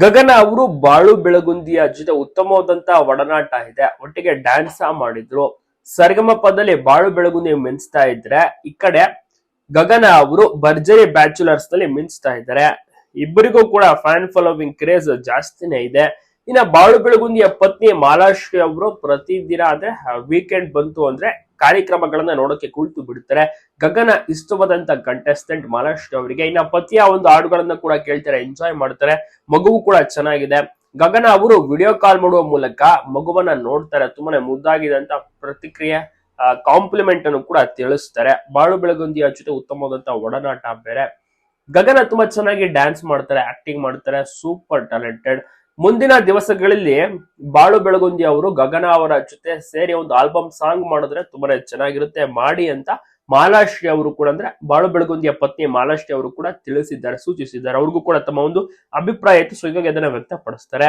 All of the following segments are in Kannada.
ಗಗನ ಅವರು ಬಾಳು ಬೆಳಗುಂದಿಯ ಜೊತೆ ಉತ್ತಮವಾದಂತಹ ಒಡನಾಟ ಇದೆ. ಒಟ್ಟಿಗೆ ಡ್ಯಾನ್ಸ್ ಮಾಡಿದ್ರು. ಸರ್ಗಮ ಪದದಲ್ಲಿ ಬಾಳು ಬೆಳಗುಂದಿ ಮಿಂಚ್ತಾ ಇದ್ರೆ, ಈ ಕಡೆ ಗಗನ ಅವರು ಭರ್ಜರಿ ಬ್ಯಾಚುಲರ್ಸ್ನಲ್ಲಿ ಮಿಂಚ್ತಾ ಇದ್ದಾರೆ. ಇಬ್ಬರಿಗೂ ಕೂಡ ಫ್ಯಾನ್ ಫಾಲೋವಿಂಗ್ ಕ್ರೇಜ್ ಜಾಸ್ತಿನೇ ಇದೆ. ಇನ್ನ ಬಾಳು ಬೆಳಗುಂದಿಯ ಪತ್ನಿ ಮಾಲಾಶ್ರೀ ಅವರು ಪ್ರತಿದಿನ ಅಂದ್ರೆ ವೀಕೆಂಡ್ ಬಂತು ಅಂದ್ರೆ ಕಾರ್ಯಕ್ರಮಗಳನ್ನ ನೋಡೋಕೆ ಕುಳಿತು ಬಿಡ್ತಾರೆ. ಗಗನ ಇಷ್ಟವಾದಂತ ಕಂಟೆಸ್ಟೆಂಟ್ ಮಹಾರಾಷ್ಟ್ರ ಅವರಿಗೆ ಇನ್ನ ಪತಿಯ ಒಂದು ಹಾಡುಗಳನ್ನ ಕೂಡ ಕೇಳ್ತಾರೆ ಎಂಜಾಯ್ ಮಾಡ್ತಾರೆ. ಮಗುವು ಕೂಡ ಚೆನ್ನಾಗಿದೆ. ಗಗನ ಅವರು ವಿಡಿಯೋ ಕಾಲ್ ಮಾಡುವ ಮೂಲಕ ಮಗುವನ್ನ ನೋಡ್ತಾರೆ. ತುಂಬಾನೇ ಮುದ್ದಾಗಿದೆ ಅಂತ ಪ್ರತಿಕ್ರಿಯೆ ಕಾಂಪ್ಲಿಮೆಂಟ್ ಅನ್ನು ಕೂಡ ತಿಳಿಸ್ತಾರೆ. ಬಾಳು ಬೆಳಗುಂದಿಯ ಜೊತೆ ಉತ್ತಮವಾದಂತ ಒಡನಾಟ ಬೇರೆ. ಗಗನ ತುಂಬಾ ಚೆನ್ನಾಗಿ ಡ್ಯಾನ್ಸ್ ಮಾಡ್ತಾರೆ ಆಕ್ಟಿಂಗ್ ಮಾಡ್ತಾರೆ. ಸೂಪರ್ ಟ್ಯಾಲೆಂಟೆಡ್ ಮುಂದಿನ ದಿವಸಗಳಲ್ಲಿ ಬಾಳು ಬೆಳಗುಂದಿ ಅವರು ಗಗನ ಅವರ ಜೊತೆ ಸೇರಿ ಒಂದು ಆಲ್ಬಮ್ ಸಾಂಗ್ ಮಾಡಿದ್ರೆ ತುಂಬಾನೇ ಚೆನ್ನಾಗಿರುತ್ತೆ, ಮಾಡಿ ಅಂತ ಮಾಲಾಶ್ರೀ ಅವರು ಕೂಡ ಅಂದ್ರೆ ಬಾಳು ಬೆಳಗುಂದಿಯ ಪತ್ನಿ ಮಾಲಾಶ್ರೀ ಅವರು ಕೂಡ ತಿಳಿಸಿದ್ದಾರೆ, ಸೂಚಿಸಿದ್ದಾರೆ. ಅವ್ರಿಗೂ ಕೂಡ ತಮ್ಮ ಒಂದು ಅಭಿಪ್ರಾಯ ಇತ್ತು. ಸೊ ಹೀಗಾಗಿ ಅದನ್ನ ವ್ಯಕ್ತಪಡಿಸ್ತಾರೆ.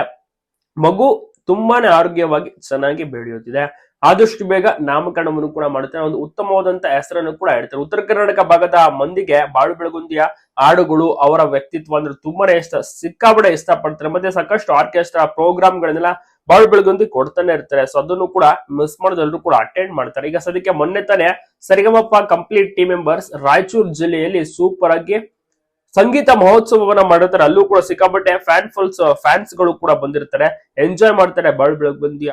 ಮಗು ತುಂಬಾನೇ ಆರೋಗ್ಯವಾಗಿ ಚೆನ್ನಾಗಿ ಬೆಳೆಯುತ್ತಿದೆ. ಆದಷ್ಟು ಬೇಗ ನಾಮಕರಣವನ್ನು ಕೂಡ ಮಾಡ್ತಾರೆ. ಒಂದು ಉತ್ತಮವಾದಂತ ಹೆಸರನ್ನು ಕೂಡ ಇಡ್ತಾರೆ ಉತ್ತರ ಕರ್ನಾಟಕ ಭಾಗದ ಮಂದಿಗೆ ಬಾಳು ಬೆಳಗುಂದಿಯ ಹಾಡುಗಳು ಅವರ ವ್ಯಕ್ತಿತ್ವ ಅಂದ್ರೆ ತುಂಬಾನೇ ಇಷ್ಟ. ಸಿಕ್ಕಾಬಡೆ ಇಷ್ಟಪಡ್ತಾರೆ. ಮತ್ತೆ ಸಾಕಷ್ಟು ಆರ್ಕೆಸ್ಟ್ರಾ ಪ್ರೋಗ್ರಾಮ್ಗಳನ್ನೆಲ್ಲ ಬಾಳು ಬೆಳಗುಂದಿ ಕೊಡ್ತಾನೆ ಇರ್ತಾರೆ. ಸೊ ಅದನ್ನು ಕೂಡ ಮಿಸ್ ಮಾಡೋದೆಲ್ಲರೂ ಕೂಡ ಅಟೆಂಡ್ ಮಾಡ್ತಾರೆ. ಈಗ ಸದ್ಯಕ್ಕೆ ಮೊನ್ನೆ ತಾನೇ Saregamapa complete team members Raichur ಜಿಲ್ಲೆಯಲ್ಲಿ ಸೂಪರ್ ಆಗಿ ಸಂಗೀತ ಮಹೋತ್ಸವವನ್ನ ಮಾಡಿರ್ತಾರೆ, ಅಲ್ಲೂ ಕೂಡ ಸಿಕ್ಕಾಪಟ್ಟೆ ಫ್ಯಾನ್ ಫುಲ್ಸ್ ಫ್ಯಾನ್ಸ್ಗಳು ಕೂಡ ಬಂದಿರ್ತಾರೆ. ಎಂಜಾಯ್ ಮಾಡ್ತಾರೆ, ಬಾಳ್ ಬೆಳಗ್ ಬೆಳಗುಂದಿ